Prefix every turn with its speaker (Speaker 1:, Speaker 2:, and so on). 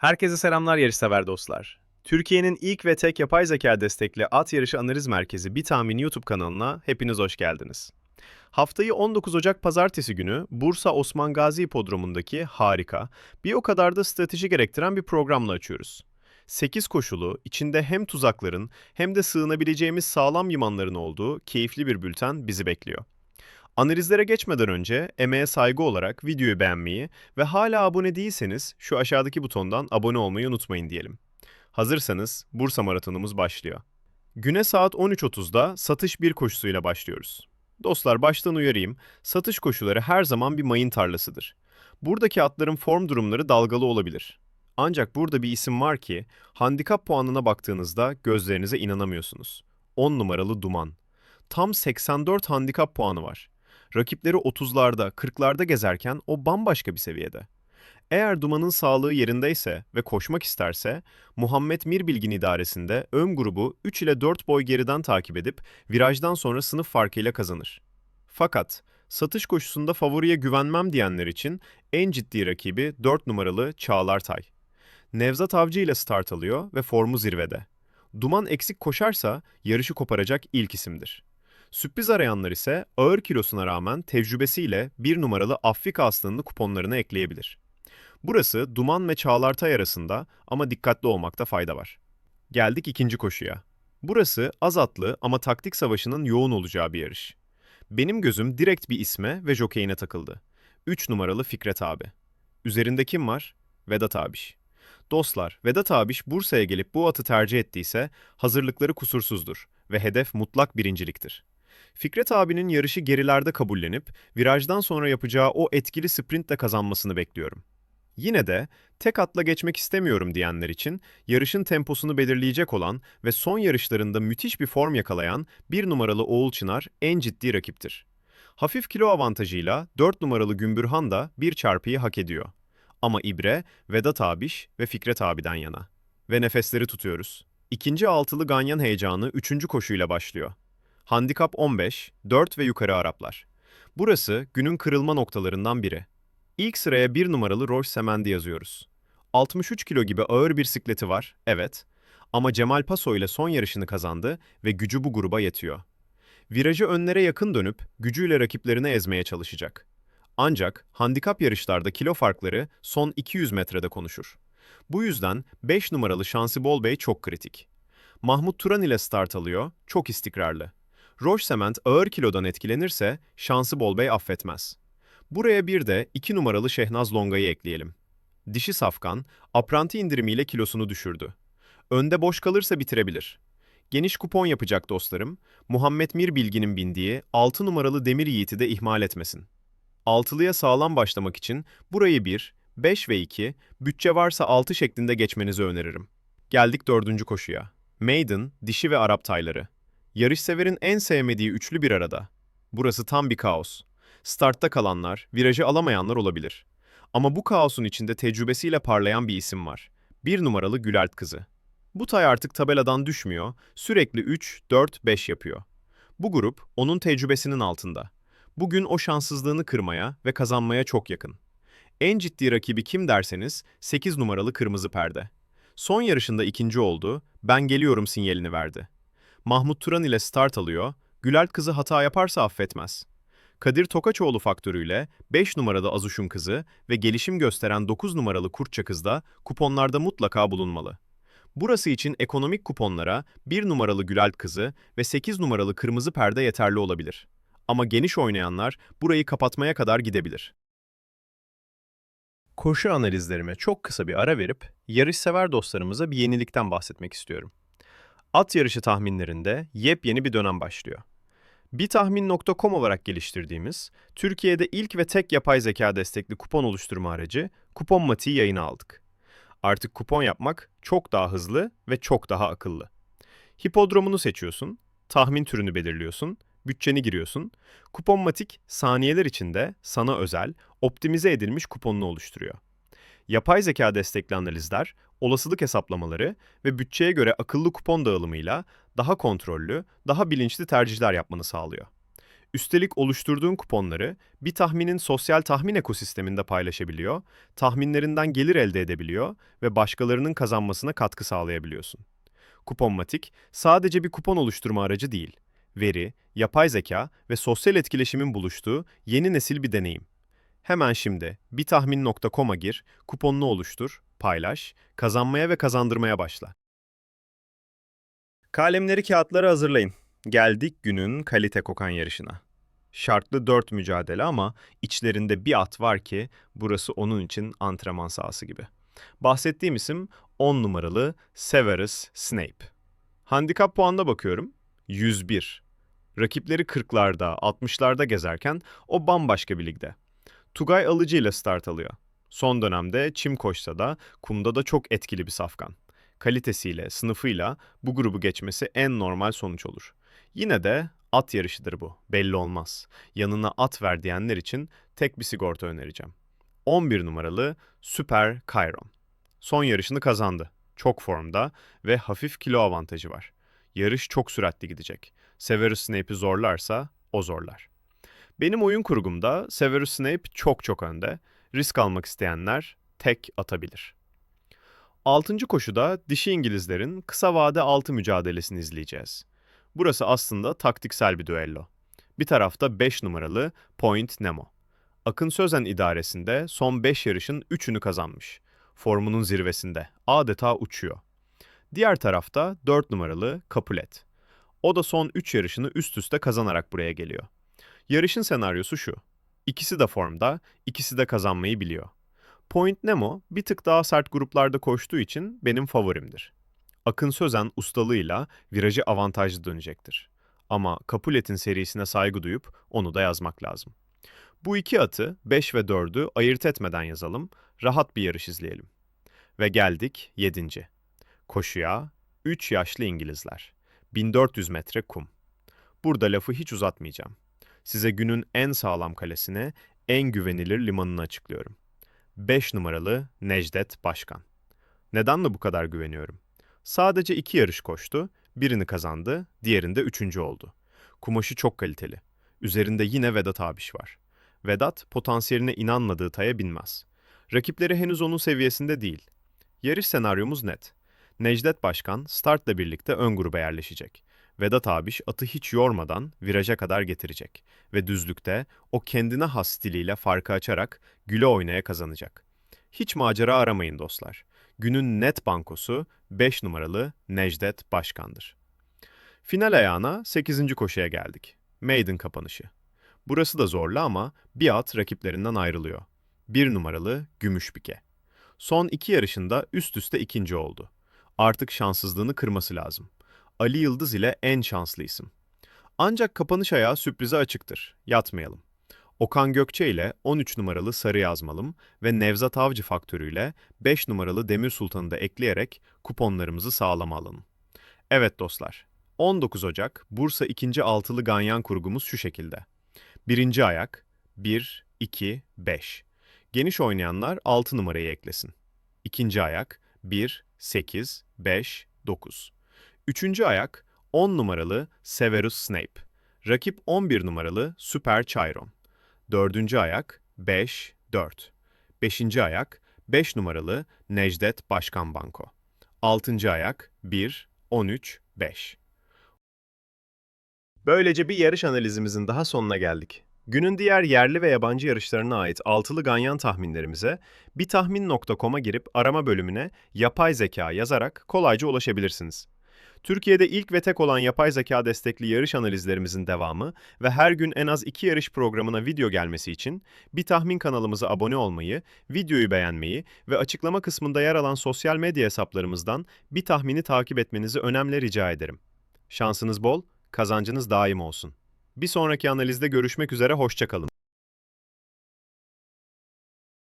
Speaker 1: Herkese selamlar yarışsever dostlar. Türkiye'nin ilk ve tek yapay zeka destekli at yarışı analiz merkezi Bir Tahmin YouTube kanalına hepiniz hoş geldiniz. Haftayı 19 Ocak pazartesi günü Bursa Osman Gazi Hipodromu'ndaki harika, bir o kadar da strateji gerektiren bir programla açıyoruz. 8 koşulu, içinde hem tuzakların hem de sığınabileceğimiz sağlam limanların olduğu keyifli bir bülten bizi bekliyor. Analizlere geçmeden önce emeğe saygı olarak videoyu beğenmeyi ve hala abone değilseniz şu aşağıdaki butondan abone olmayı unutmayın diyelim. Hazırsanız Bursa Maratonumuz başlıyor. Güne saat 13.30'da satış bir koşusuyla başlıyoruz. Dostlar baştan uyarayım, satış koşuları her zaman bir mayın tarlasıdır. Buradaki atların form durumları dalgalı olabilir. Ancak burada bir isim var ki, handikap puanına baktığınızda gözlerinize inanamıyorsunuz. 10 numaralı Duman. Tam 84 handikap puanı var. Rakipleri 30'larda, 40'larda gezerken o bambaşka bir seviyede. Eğer Duman'ın sağlığı yerindeyse ve koşmak isterse, Muhammed Mirbilgin idaresinde ön grubu 3 ile 4 boy geriden takip edip virajdan sonra sınıf farkıyla kazanır. Fakat satış koşusunda favoriye güvenmem diyenler için en ciddi rakibi 4 numaralı Çağlar Tay. Nevzat Avcı ile start alıyor ve formu zirvede. Duman eksik koşarsa yarışı koparacak ilk isimdir. Sürpriz arayanlar ise ağır kilosuna rağmen tecrübesiyle bir numaralı Afrika aslında kuponlarına ekleyebilir. Burası Duman ve Çağlartay arasında ama dikkatli olmakta fayda var. Geldik ikinci koşuya. Burası az atlı ama taktik savaşının yoğun olacağı bir yarış. Benim gözüm direkt bir isme ve jokeyine takıldı. 3 numaralı Fikret abi. Üzerinde kim var? Vedat abiş. Dostlar, Vedat abiş Bursa'ya gelip bu atı tercih ettiyse hazırlıkları kusursuzdur ve hedef mutlak birinciliktir. Fikret abinin yarışı gerilerde kabullenip virajdan sonra yapacağı o etkili sprintle kazanmasını bekliyorum. Yine de tek atla geçmek istemiyorum diyenler için yarışın temposunu belirleyecek olan ve son yarışlarında müthiş bir form yakalayan bir numaralı Oğul Çınar en ciddi rakiptir. Hafif kilo avantajıyla 4 numaralı Gümbürhan da bir çarpıyı hak ediyor. Ama İbre, Vedat abiş ve Fikret abiden yana. Ve nefesleri tutuyoruz. İkinci altılı Ganyan heyecanı üçüncü koşuyla başlıyor. Handikap 15, 4 ve yukarı Araplar. Burası günün kırılma noktalarından biri. İlk sıraya bir numaralı Roche Semendi yazıyoruz. 63 kilo gibi ağır bir sikleti var, evet. Ama Cemal Paso ile son yarışını kazandı ve gücü bu gruba yetiyor. Virajı önlere yakın dönüp gücüyle rakiplerini ezmeye çalışacak. Ancak handikap yarışlarda kilo farkları son 200 metrede konuşur. Bu yüzden 5 numaralı Şansı Bol Bey çok kritik. Mahmut Turan ile start alıyor, çok istikrarlı. Roche Cement ağır kilodan etkilenirse şansı Bol Bey affetmez. Buraya bir de 2 numaralı Şehnaz Longa'yı ekleyelim. Dişi safkan, apranti indirimiyle kilosunu düşürdü. Önde boş kalırsa bitirebilir. Geniş kupon yapacak dostlarım, Muhammed Mir Bilgin'in bindiği 6 numaralı Demir Yiğit'i de ihmal etmesin. Altılıya sağlam başlamak için burayı 1, 5 ve 2, bütçe varsa 6 şeklinde geçmenizi öneririm. Geldik dördüncü koşuya. Maiden, dişi ve Arap tayları. Yarışseverin en sevmediği üçlü bir arada. Burası tam bir kaos. Startta kalanlar, virajı alamayanlar olabilir. Ama bu kaosun içinde tecrübesiyle parlayan bir isim var. Bir numaralı Gülalt kızı. Bu tay artık tabeladan düşmüyor, sürekli 3, 4, 5 yapıyor. Bu grup onun tecrübesinin altında. Bugün o şanssızlığını kırmaya ve kazanmaya çok yakın. En ciddi rakibi kim derseniz 8 numaralı Kırmızı Perde. Son yarışında ikinci oldu, ben geliyorum sinyalini verdi. Mahmut Turan ile start alıyor, Gülalt kızı hata yaparsa affetmez. Kadir Tokaçoğlu faktörüyle 5 numarada Azuş'un kızı ve gelişim gösteren 9 numaralı Kurtça kız da kuponlarda mutlaka bulunmalı. Burası için ekonomik kuponlara 1 numaralı Gülalt kızı ve 8 numaralı Kırmızı Perde yeterli olabilir. Ama geniş oynayanlar burayı kapatmaya kadar gidebilir. Koşu analizlerime çok kısa bir ara verip yarışsever dostlarımıza bir yenilikten bahsetmek istiyorum. At yarışı tahminlerinde yepyeni bir dönem başlıyor. Bitahmin.com olarak geliştirdiğimiz, Türkiye'de ilk ve tek yapay zeka destekli kupon oluşturma aracı Kupon Mati'yi yayına aldık. Artık kupon yapmak çok daha hızlı ve çok daha akıllı. Hipodromunu seçiyorsun, tahmin türünü belirliyorsun, bütçeni giriyorsun. Kuponmatik saniyeler içinde sana özel, optimize edilmiş kuponunu oluşturuyor. Yapay zeka destekli analizler, olasılık hesaplamaları ve bütçeye göre akıllı kupon dağılımıyla daha kontrollü, daha bilinçli tercihler yapmanı sağlıyor. Üstelik oluşturduğun kuponları bir tahminin sosyal tahmin ekosisteminde paylaşabiliyor, tahminlerinden gelir elde edebiliyor ve başkalarının kazanmasına katkı sağlayabiliyorsun. Kuponmatik sadece bir kupon oluşturma aracı değil. Veri, yapay zeka ve sosyal etkileşimin buluştuğu yeni nesil bir deneyim. Hemen şimdi bitahmin.com'a gir, kuponunu oluştur, paylaş, kazanmaya ve kazandırmaya başla. Kalemleri kağıtları hazırlayın. Geldik günün kalite kokan yarışına. Şartlı dört mücadele ama içlerinde bir at var ki burası onun için antrenman sahası gibi. Bahsettiğim isim 10 numaralı Severus Snape. Handikap puanına bakıyorum. 101. Rakipleri 40'larda, 60'larda gezerken o bambaşka bir ligde. Tugay Alıcı ile start alıyor. Son dönemde çim koşsa da kumda da çok etkili bir safkan. Kalitesiyle, sınıfıyla bu grubu geçmesi en normal sonuç olur. Yine de at yarışıdır bu. Belli olmaz. Yanına at ver diyenler için tek bir sigorta önereceğim. 11 numaralı Süper Chiron. Son yarışını kazandı. Çok formda ve hafif kilo avantajı var. Yarış çok süratli gidecek. Severus Snape'i zorlarsa o zorlar. Benim oyun kurgumda Severus Snape çok çok önde. Risk almak isteyenler tek atabilir. Altıncı koşuda dişi İngilizlerin kısa vade altı mücadelesini izleyeceğiz. Burası aslında taktiksel bir düello. Bir tarafta 5 numaralı Point Nemo. Akın Sözen idaresinde son 5 yarışın 3'ünü kazanmış. Formunun zirvesinde. Adeta uçuyor. Diğer tarafta 4 numaralı Capulet. O da son 3 yarışını üst üste kazanarak buraya geliyor. Yarışın senaryosu şu. İkisi de formda, ikisi de kazanmayı biliyor. Point Nemo bir tık daha sert gruplarda koştuğu için benim favorimdir. Akın Sözen ustalığıyla virajı avantajlı dönecektir. Ama Capulet'in serisine saygı duyup onu da yazmak lazım. Bu iki atı 5 ve 4'ü ayırt etmeden yazalım, rahat bir yarış izleyelim. Ve geldik 7. Koşuya 3 yaşlı İngilizler. 1400 metre kum. Burada lafı hiç uzatmayacağım. Size günün en sağlam kalesine, en güvenilir limanını açıklıyorum. 5 numaralı Necdet Başkan. Neden de bu kadar güveniyorum? Sadece iki yarış koştu, birini kazandı, diğerinde üçüncü oldu. Kumaşı çok kaliteli. Üzerinde yine Vedat Abiş var. Vedat, potansiyeline inanmadığı taya binmez. Rakipleri henüz onun seviyesinde değil. Yarış senaryomuz net. Necdet Başkan startla birlikte ön gruba yerleşecek. Vedat Abiş atı hiç yormadan viraja kadar getirecek ve düzlükte o kendine has stiliyle farkı açarak güle oynaya kazanacak. Hiç macera aramayın dostlar. Günün net bankosu 5 numaralı Necdet Başkan'dır. Final ayağına 8. koşuya geldik. Maiden kapanışı. Burası da zorlu ama bir at rakiplerinden ayrılıyor. 1 numaralı Gümüşbike. Son iki yarışında üst üste ikinci oldu. Artık şanssızlığını kırması lazım. Ali Yıldız ile en şanslı isim. Ancak kapanış ayağı sürprize açıktır. Yatmayalım. Okan Gökçe ile 13 numaralı Sarı Yazmalım ve Nevzat Avcı faktörüyle 5 numaralı Demir Sultan'ı da ekleyerek kuponlarımızı sağlama alalım. Evet dostlar, 19 Ocak Bursa 2. altılı ganyan kurgumuz şu şekilde. Birinci ayak 1, 2, 5. Geniş oynayanlar 6 numarayı eklesin. İkinci ayak 1, 8, 5, 9. Üçüncü ayak 10 numaralı Severus Snape. Rakip 11 numaralı Süper Chiron. Dördüncü ayak 5, 4. Beşinci ayak 5 numaralı Necdet Başkan Banko. Altıncı ayak 1, 13, 5. Böylece bir yarış analizimizin daha sonuna geldik. Günün diğer yerli ve yabancı yarışlarına ait altılı ganyan tahminlerimize bitahmin.com'a girip arama bölümüne yapay zeka yazarak kolayca ulaşabilirsiniz. Türkiye'de ilk ve tek olan yapay zeka destekli yarış analizlerimizin devamı ve her gün en az iki yarış programına video gelmesi için bir tahmin kanalımıza abone olmayı, videoyu beğenmeyi ve açıklama kısmında yer alan sosyal medya hesaplarımızdan bir tahmini takip etmenizi önemli rica ederim. Şansınız bol, kazancınız daim olsun. Bir sonraki analizde görüşmek üzere, hoşçakalın.